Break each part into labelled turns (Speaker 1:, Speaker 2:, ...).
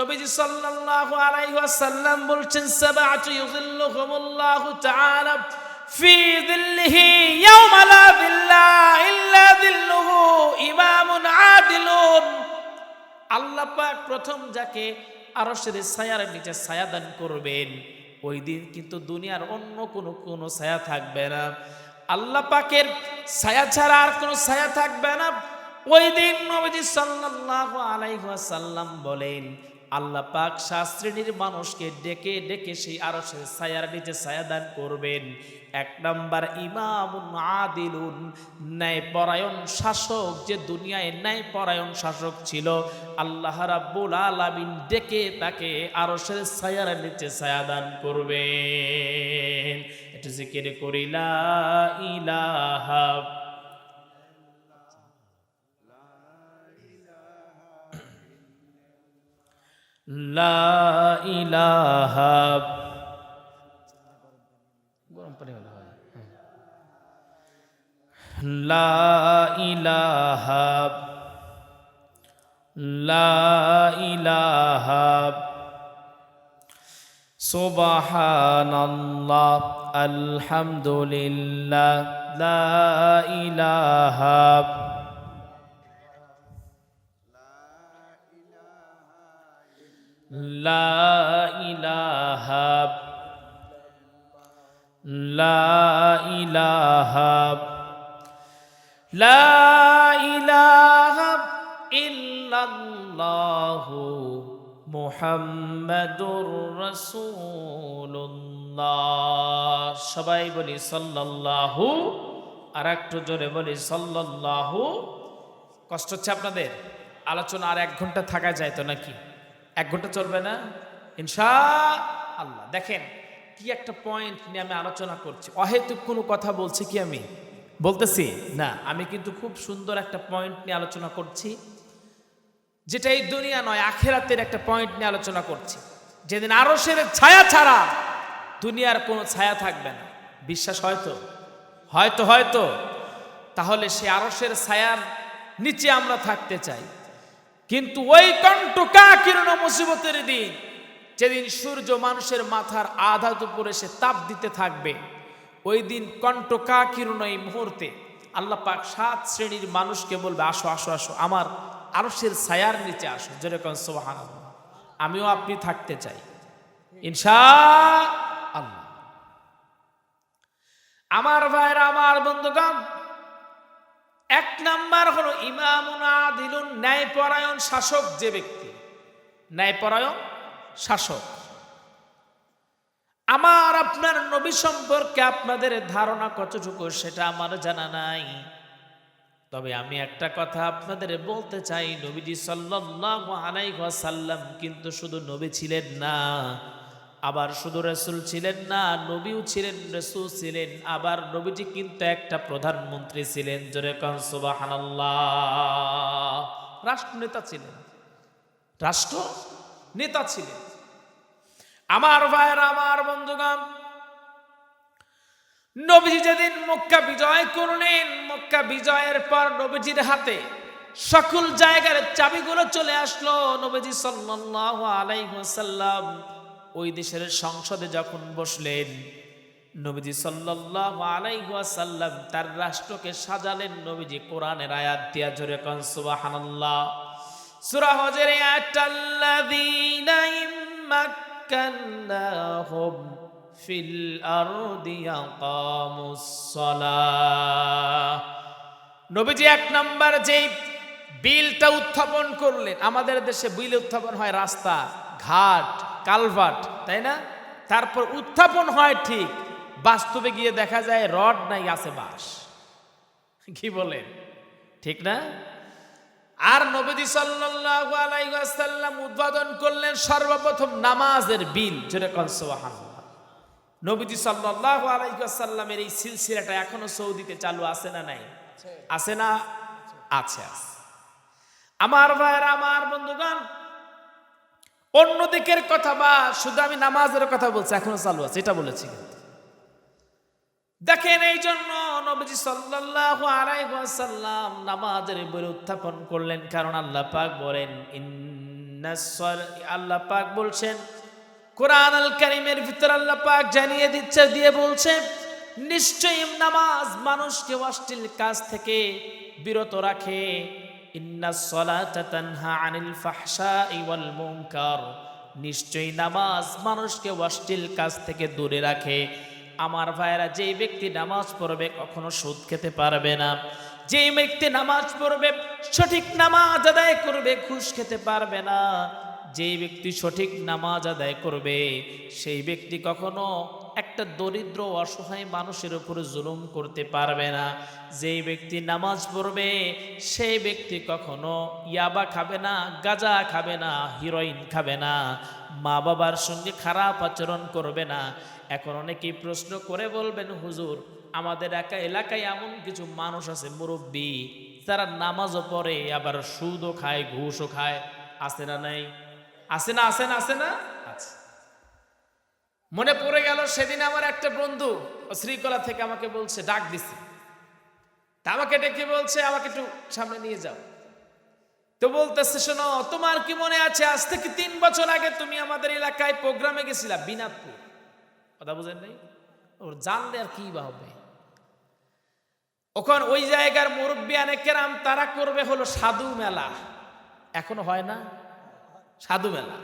Speaker 1: নবীজি সাল্লাল্লাহু আলাইহি ওয়াসাল্লাম বলছেন, সাবআতু ইউযিল্লুহুমুল্লাহু তাআলা ফি যিল্লিহি ইয়াওমা লা যিল্লা ইল্লা যিল্লুহু ইমামুন আদিলুন। আল্লাহ পাক প্রথম যাকে আরশের ছায়ার নিচে ছায়া দান করবেন, ওই দিন কিন্তু দুনিয়ার অন্য কোনো কোনো ছায়া থাকবে না। আল্লাহ পাকের ছায়া ছাড়া আর কোনো ছায়া থাকবে না। ওই দিন নবীজি সাল্লাল্লাহু আলাইহি ওয়াসাল্লাম বলেন আল্লাহ পাক সাত শ্রেণির মানুষকে ডেকে ডেকে সেই আরশের ছায়ার নিচে ছায়া দান করবেন। এক নাম্বার ইমামুন আদিলুন ন্যায় পরায়ণ শাসক, যে দুনিয়ায় ন্যায় পরায়ণ শাসক ছিল। আল্লাহ রাব্বুল আলামিন ডেকে তাকে আরশের ছায়ার নিচে ছায়া দান করবেন। একটু জিকির করিলা ইলাহা গরম পানি হলে হয়। লা ইলাহা লা ইলাহা সুবহানাল্লাহ আলহামদুলিল্লাহ লা ইলাহা লা ইলাহা লা ইলাহা লা ইলাহা ইল্লাল্লাহু মুহাম্মাদুর রাসূলুল্লাহ। সবাই বলি সাল্লাল্লাহু, আর একটু জোরে বলি সাল্লাল্লাহু। কষ্ট হচ্ছে আপনাদের? আলোচনা আর এক ঘণ্টা থাকা যায় তো নাকি? এক ঘণ্টা চলবে না? ইনশা আল্লাহ দেখেন, কি একটা পয়েন্ট নিয়ে আমি আলোচনা করছি। অহেতুক কোনো কথা বলছি কি আমি? বলতেছি? না, আমি কিন্তু খুব সুন্দর একটা পয়েন্ট নিয়ে আলোচনা করছি। যেটা এই দুনিয়া নয়, আখেরাতের একটা পয়েন্ট নিয়ে আলোচনা করছি। যেদিন আরশের ছায়া ছাড়া দুনিয়ার কোনো ছায়া থাকবে না। বিশ্বাস হয়তো? হয়তো হয়তো। তাহলে সে আরশের ছায়ার নিচে আমরা থাকতে চাই। কিন্তু ওই কণ্টকা কিরণ মুসিবতের দিন। যেদিন সূর্য মানুষের মাথার আধাত উপরে সে তাপ দিতে থাকবে, ওই দিন কণ্টকা কিরণ এই মুহূর্তে। আল্লাহ পাক সাত শ্রেণির মানুষকে বলবে, আসো আসো আসো, আমার আরশের ছায়ার নিচে আসো। যেরকম সোহান আমিও আপনি থাকতে চাই। ইনশা আমার ভাইরা, আমার বন্ধুগণ এক নাম্বার হলো ইমামুনা দিলুন ন্যায়পরায়ণ শাসক যে ব্যক্তি। ন্যায়পরায়ণ শাসক। আমার আপনার নবী সম্পর্কে আপনাদের ধারণা কতটুকু সেটা আমার জানা নাই। তবে আমি একটা কথা আপনাদের বলতে চাই, নবীজি সাল্লাল্লাহু আলাইহি ওয়াসাল্লাম কিন্তু শুধু নবী ছিলেন না। আবার শুধু রসুল ছিলেন না, নবীও ছিলেন, রসুল ছিলেন, আবার নবীজি কিন্তু একটা প্রধানমন্ত্রী ছিলেন, জোরে সুবহানাল্লাহ। রাষ্ট্রনেতা ছিলেন রাষ্ট্র নেতা ছিলেন। আমার ভাইয়ের, আমার বন্ধুগণ, নবীজি যেদিন মক্কা বিজয় করলেন, মক্কা বিজয়ের পর নবীজির হাতে সকল জায়গার চাবিগুলো চলে আসলো, নবীজি সাল্লাল্লাহু আলাইহি ওয়াসাল্লাম। ওই দেশের সংসদে যখন বসলেন, নবীজি সাল্লাল্লাহু আলাইহি ওয়াসাল্লাম তার রাষ্ট্রকে সাজালেন। নবীজি কোরআনের আয়াত দিয়া জোরে কোন, সুবহানাল্লাহ। সূরা হজের আয়াতাল্লাযীনা ইম্মাক্কান্নাহুম ফিল আরদি ইয়াকামুস সালাহ। নবীজি এক নাম্বার যেই বিলটা উত্থাপন করলেন, আমাদের দেশে বিল উত্থাপন হয় রাস্তা, ঘাট। কালভার্ট তাই না? তারপর উত্থাপন হয় ঠিক বাস্তবে গিয়ে দেখা যায় রড নাই আছে বাস কি বলেন? ঠিক না? আর নবীজি সাল্লাল্লাহু আলাইহি ওয়াসাল্লাম উদ্বোধন করলেন সর্বপ্রথম নামাজের বিল যেটা কোন সুবহানাল্লাহ। নবীজি সাল্লাল্লাহু আলাইহি ওয়াসাল্লামের এই সিলসিলাটা এখনও সৌদিতে চালু আছে না নাই? আছে না? আছে আছে। আমার ভাইয়ের আমার বন্ধুগণ অন্য দিকের কথা বা শুধু আমি নামাজের কথা বলছি, এখনও চালু আছে, এটা বলেছি দেখেন এই জন্য নবীজি সাল্লাল্লাহু আলাইহি ওয়াসাল্লাম নামাজের বলে উত্থাপন করলেন, কারণ আল্লাহ পাক বলেন আল্লাহ পাক বলছেন, কোরআন আল কারিমের ভিতর আল্লাহ পাক জানিয়ে দিচ্ছে, দিয়ে বলছে, নিশ্চয়ই নামাজ মানুষকে অশ্লীল কাজ থেকে বিরত রাখে। নিশ্চয়ই নামাজ মানুষকে অশ্লীল কাজ থেকে দূরে রাখে। আমার ভাইরা যেই ব্যক্তি নামাজ পড়বে কখনো সুদ খেতে পারবে না। যেই ব্যক্তি নামাজ পড়বে সঠিক নামাজ আদায় করবে, ঘুষ খেতে পারবে না। যেই ব্যক্তি সঠিক নামাজ আদায় করবে, সেই ব্যক্তি কখনো একটা দরিদ্র অসহায় মানুষের উপর জুলুম করতে পারবে না। যেই ব্যক্তি নামাজ পড়বে, সেই ব্যক্তি কখনো ইয়াবা খাবে না, গাজা খাবে না হিরোইন খাবে না। মা বাবার সঙ্গে খারাপ আচরণ করবে না। এখন অনেকেই প্রশ্ন করে বলবেন, হুজুর, আমাদের একা এলাকায় এমন কিছু মানুষ আছে, মুরব্বী, যারা নামাজও পড়ে, আবার সুদও খায়, ঘুষও খায় আসে না নাই? আসে না আসে না আসে না? মনে পড়ে গেল সেদিন আমার একটা বন্ধু শ্রীকলা থেকে আমাকে বলছে, ডাক দিছে। তা আমাকে ডেকে বলছে, আমাকে একটু সামনে নিয়ে যাও। তো বলতেছে, শোনো, তোমার কি মনে আছে, আজ থেকে তিন বছর আগে তুমি আমাদের এলাকায় প্রোগ্রামে গেছিলা বিনাদপুর কথা বুঝেন নাই? ওর জানলে আর কি বা হবে? ওখান ওই জায়গার মুরব্বী কেরাম, তারা করবে হলো সাধু মেলা। এখনও হয় না? সাধু মেলা।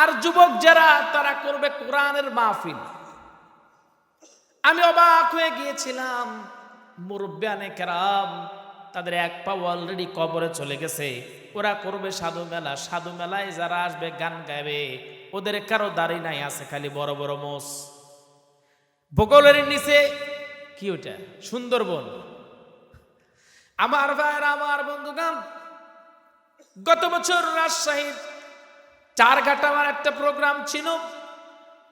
Speaker 1: আর যুবক যারা, তারা করবে কোরআনের মাহফিল। আমি অবাক হয়ে গিয়েছিলাম। মুরব্বানে কেরাম, তাদের এক পা অলরেডি কবরে চলে গেছে। ওরা করবে সাধু মেলা। সাধু মেলায় যারা আসবে, গান গাইবে, ওদের কারও দাড়ি নাই, আছে খালি বড় বড় মোষ। বগলের নিচে, কি ওটা? সুন্দরবন। আমার ভাইয়ের, আমার বন্ধুগান গত বছর রাজশাহীর চার ঘাটা আমার একটা প্রোগ্রাম ছিল।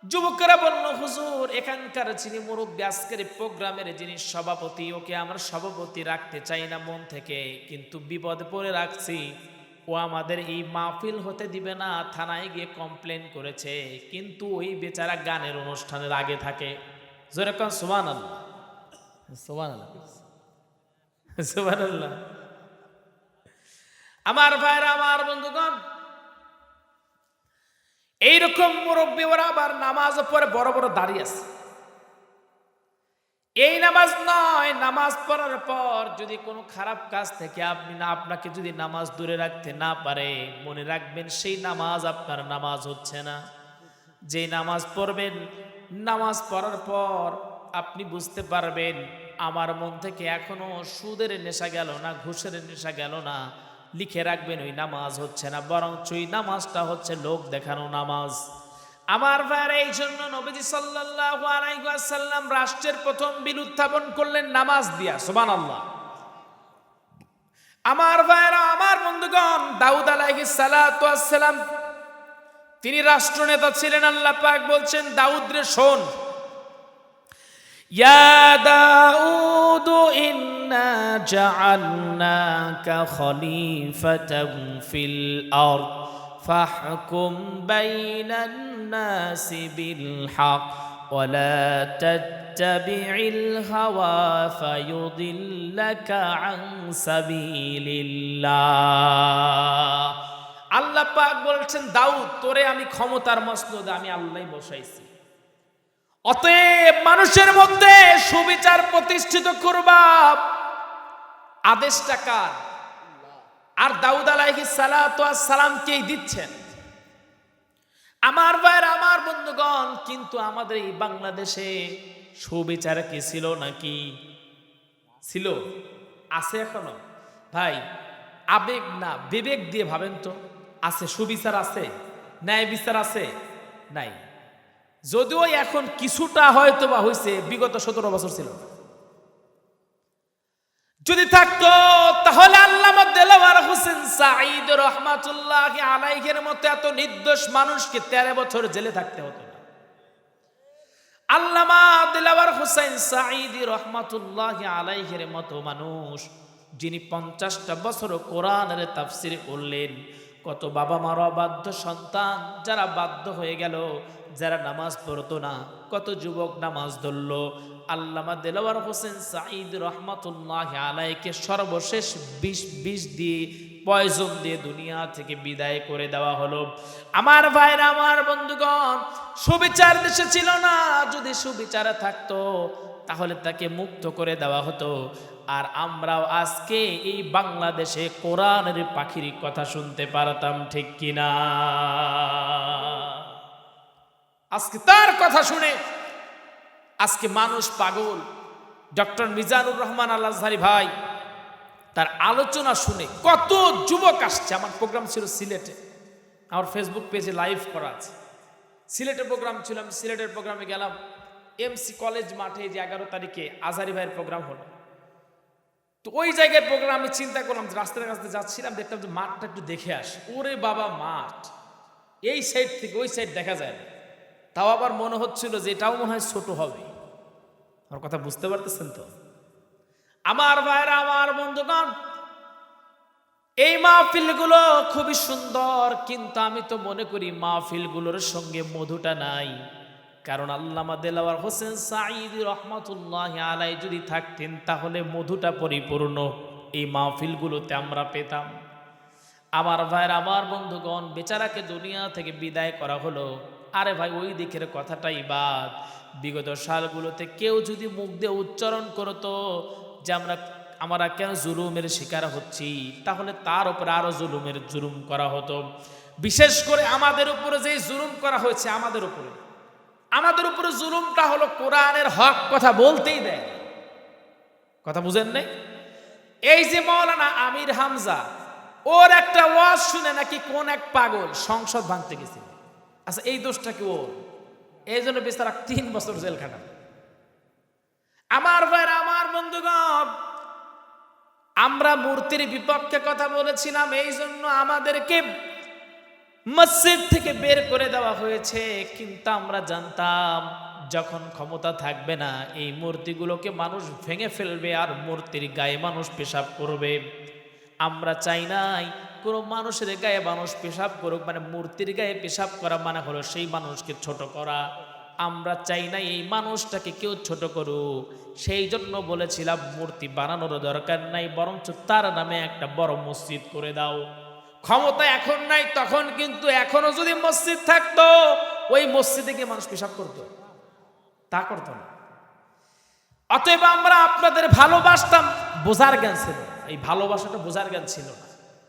Speaker 1: যুবকেরা বলল, হুজুর, এখানকার যিনি মুরব্বী, আজকের প্রোগ্রামের যিনি সভাপতি, ওকে আমরা সভাপতি রাখতে চাই না মন থেকে। কিন্তু বিপদে পড়ে রাখছি। ও আমাদের এই মাহফিল হতে দিবে না, থানায় গিয়ে কমপ্লেন করেছে। কিন্তু ওই বেচারা গানের অনুষ্ঠানের আগে থাকে। যেরকম সুমান আল্লাহ সুমান আল্লাহ সুমান আল্লাহ আমার ভাইরা, আমার বন্ধুগণ এইরকম মুরব্বী ওরা, আবার নামাজ পরে বড় বড় দাঁড়িয়ে আছে। এই নামাজ নয়, নামাজ পড়ার পর যদি কোনো খারাপ কাজ থেকে আপনি না, আপনাকে যদি নামাজ দূরে রাখতে না পারে, মনে রাখবেন সেই নামাজ আপনার নামাজ হচ্ছে না। যে নামাজ পড়বেন, নামাজ পড়ার পর আপনি বুঝতে পারবেন, আমার মন থেকে এখনও সুদের নেশা গেল না, ঘুষের নেশা গেল না লিখে রাখবেন, ওই নামাজ হচ্ছে না, বরঞ্চ ওই নামাজটা হচ্ছে লোক দেখানো নামাজ। আমার ভাইয়ের, এই জন্য নবীজি ওয়াসাল্লাম রাষ্ট্রের প্রথম বিল উত্থাপন করলেন নামাজ দিয়া, সুবহানাল্লাহ। আমার ভাইয়েরা, আমার বন্ধুগণ, দাউদ ওয়াসসালাম, তিনি রাষ্ট্রনেতা ছিলেন, আল্লাহ পাক বলছেন, দাউদ রে শোন জাআলনাকা খলিফাতান ফিল আরদ ফাহকুম বাইনান নাসি বিল হক ولا تتبع الهوى فيضلك عن سبيل الله আল্লাহ পাক বলছেন দাউদ তোরে আমি ক্ষমতার মসনদে আমি আল্লাহ বসাইছি অতএব মানুষের মধ্যে সুবিচার প্রতিষ্ঠিত করবা আদেশটা কার আর দাউদ ওয়াস সালামকেই দিচ্ছেন? আমার ভাইয়ের, আমার বন্ধুগণ, কিন্তু আমাদের এই বাংলাদেশে সুবিচার কি ছিল নাকি? ছিল? আছে এখনও? ভাই, আবেগ না, বিবেক দিয়ে ভাবেন তো, আছে সুবিচার আছে? ন্যায় বিচার আছে? নাই। যদিও এখন কিছুটা হয়তো বা হয়েছে বিগত সতেরো বছর ছিল। না। যদি থাকতো, তাহলে আল্লাহ দেলাওয়ার হোসেন সাঈদ রহমাতুল্লাহ আলাইহের মতো এত নির্দোষ মানুষকে তেরো বছর জেলে থাকতে হতো না। আল্লামা দেলাওয়ার হোসেন সাঈদ রহমাতুল্লাহ আলাইহের মতো মানুষ, যিনি পঞ্চাশটা বছর কোরআনের তাফসির করলেন কত বাবা মার অবাধ্য সন্তান, যারা বাধ্য হয়ে গেল, যারা নামাজ পড়তো না, কত যুবক নামাজ ধরল। আল্লামা দেলাওয়ার হোসেন সাঈদ রহমাতুল্লাহ আলাইকে সর্বশেষ বিষ বিষ দিয়ে পয়জন দিয়ে দুনিয়া থেকে বিদায় করে দেওয়া হলো। আমার ভাইরা, আমার বন্ধুগণ, সুবিচার দেশে ছিল না, যদি সুবিচারে থাকতো তাহলে তাকে মুক্ত করে দেওয়া হতো। আর আমরাও আজকে এই বাংলাদেশে কোরআনের পাখির কথা শুনতে পারতাম, ঠিক কিনা? আজকে তার কথা শুনে আজকে মানুষ পাগল। ডক্টর মিজানুর রহমান আল্লাহধারী ভাই, তার আলোচনা শুনে কত যুবক আসছে। আমার প্রোগ্রাম ছিল সিলেটে। আমার ফেসবুক পেজে লাইভ করা আছে। সিলেটের প্রোগ্রাম ছিল, আমি সিলেটের প্রোগ্রামে গেলাম। এমসি কলেজ মাঠে যে এগারো তারিখে আজারি ভাইয়ের প্রোগ্রাম হলো। তো ওই জায়গায় প্রোগ্রাম আমি চিন্তা করলাম, রাস্তার কাছে যাচ্ছিলাম, দেখলাম যে মাঠটা একটু দেখে আস। ওরে বাবা, মাঠ। এই সাইড থেকে ওই সাইড দেখা যায় না। তাও আবার মনে হচ্ছিল যে এটাও মনে হয় ছোট হবে। আমার কথা বুঝতে পারতেছেন তো? আমার ভাইরা আমার বন্ধুগণ, এই মাহফিলগুলো খুবই সুন্দর, কিন্তু আমি তো মনে করি মাহফিলগুলোর সঙ্গে মধুটা নাই। কারণ আল্লামা দেলাওয়ার হোসেন সাঈদ রহমতুল্লাহ আলাই যদি থাকতেন, তাহলে মধুটা পরিপূর্ণ, এই মাহফিলগুলোতে আমরা পেতাম। আমার ভাইয়ের, আমার বন্ধুগণ, বেচারাকে দুনিয়া থেকে বিদায় করা হলো। আরে ভাই, ওই দিকের কথাটাই বাদ। বিগত সালগুলোতে কেউ যদি মুখ দিয়ে উচ্চারণ করতো যে আমরা আমরা কেন জুলুমের শিকার হচ্ছি, তাহলে তার উপরে আরও জুলুমের জুলুম করা হতো। বিশেষ করে আমাদের উপরে যে জুলুম করা হয়েছে, আমাদের উপরে। আমাদের উপরে জুলুমটা হলো কোরআনের হক কথা বলতেই দেয় কথা বুঝেন নেই? এই যে মৌলানা আমির হামজা, ওর একটা ওয়াজ শুনে নাকি কোন এক পাগল সংসদ ভাঙতে গেছে আচ্ছা এই দোষটা কি ওর? এই জন্য বেচারা তিন বছর জেল খাটান আমার ভাইরা আমার বন্ধুগণ, আমরা মূর্তির বিপক্ষে কথা বলেছিলাম, এই জন্য আমাদেরকে মসজিদ থেকে বের করে দেওয়া হয়েছে। কিন্তু আমরা জানতাম, যখন ক্ষমতা থাকবে না, এই মূর্তিগুলোকে মানুষ ভেঙে ফেলবে আর মূর্তির গায়ে মানুষ পেশাব করবে। আমরা চাই নাই, কোনো মানুষের গায়ে মানুষ পেশাব করুক মানে মূর্তির গায়ে পেশাব করা মানে হলো সেই মানুষকে ছোট করা। আমরা চাই না এই মানুষটাকে কেউ ছোট করুক। সেই জন্য বলেছিলাম, মূর্তি বানানোর দরকার নাই, বরঞ্চ তার নামে একটা বড় মসজিদ করে দাও। ক্ষমতা এখন নাই, তখন কিন্তু এখনও যদি মসজিদ থাকতো, ওই মসজিদে গিয়ে মানুষ পেশাব করত। তা করতো না। অতএব আমরা আপনাদের ভালোবাসতাম, বোঝার জ্ঞান ছিল এই ভালোবাসাটা বোঝার জ্ঞান ছিল না।